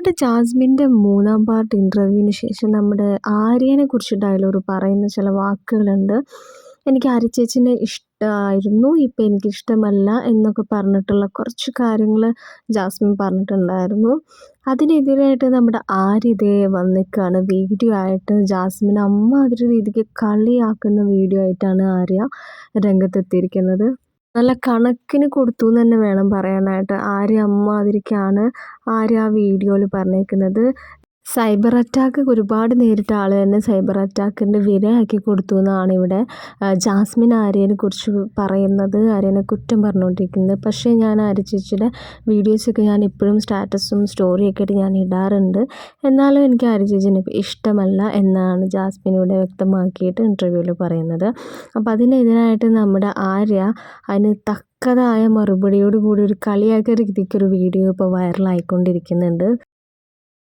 നമ്മുടെ ജാസ്മിന്റെ മൂന്നാം പാർട്ട് ഇന്റർവ്യൂവിന് ശേഷം നമ്മുടെ ആര്യനെ കുറിച്ച് ഡയലോഗ് പറയുന്ന ചില വാക്കുകളുണ്ട്. എനിക്ക് ആര്യ ചേച്ചിനെ ഇഷ്ടമായിരുന്നു ഇപ്പം എനിക്കിഷ്ടമല്ല എന്നൊക്കെ പറഞ്ഞിട്ടുള്ള കുറച്ച് കാര്യങ്ങൾ ജാസ്മിൻ പറഞ്ഞിട്ടുണ്ടായിരുന്നു. അതിനെതിരായിട്ട് നമ്മുടെ ആര്യ ഇതേ വന്നിക്കാണ് വീഡിയോ ആയിട്ട് ജാസ്മിൻ അമ്മാതിരി രീതിക്ക് കളിയാക്കുന്ന വീഡിയോ ആയിട്ടാണ് ആര്യ രംഗത്തെത്തിയിരിക്കുന്നത്. നല്ല കണക്കിന് കൊടുത്തു എന്ന് തന്നെ വേണം പറയാനായിട്ട്. ആര്യ അമ്മാതിരിക്കാണ് ആര്യ ആ വീഡിയോയിൽ പറഞ്ഞേക്കുന്നത്. സൈബർ അറ്റാക്ക് ഒരുപാട് നേരിട്ട ആൾ തന്നെ സൈബർ അറ്റാക്കിന്റെ വിരയാക്കി കൊടുത്തു എന്നാണ് ഇവിടെ ജാസ്മിൻ ആര്യനെ കുറിച്ച് പറയുന്നത് ആര്യനെ കുറ്റം പറഞ്ഞുകൊണ്ടിരിക്കുന്നത്. പക്ഷേ ഞാൻ ആര്യ ചേച്ചിയുടെ വീഡിയോസൊക്കെ ഞാൻ ഇപ്പോഴും സ്റ്റാറ്റസും സ്റ്റോറിയൊക്കെ ആയിട്ട് ഞാൻ ഇടാറുണ്ട്. എന്നാലും എനിക്ക് ആര്യ ചേച്ചിനെ ഇഷ്ടമല്ല എന്നാണ് ജാസ്മിൻ ഇവിടെ വ്യക്തമാക്കിയിട്ട് ഇന്റർവ്യൂവിൽ പറയുന്നത്. അപ്പോൾ അതിനെതിരായിട്ട് നമ്മുടെ ആര്യ അതിന് തക്കതായ മറുപടിയോട് കൂടി ഒരു കളിയാക്കിയ രീതിക്ക് ഒരു വീഡിയോ ഇപ്പോൾ വൈറലായിക്കൊണ്ടിരിക്കുന്നുണ്ട്.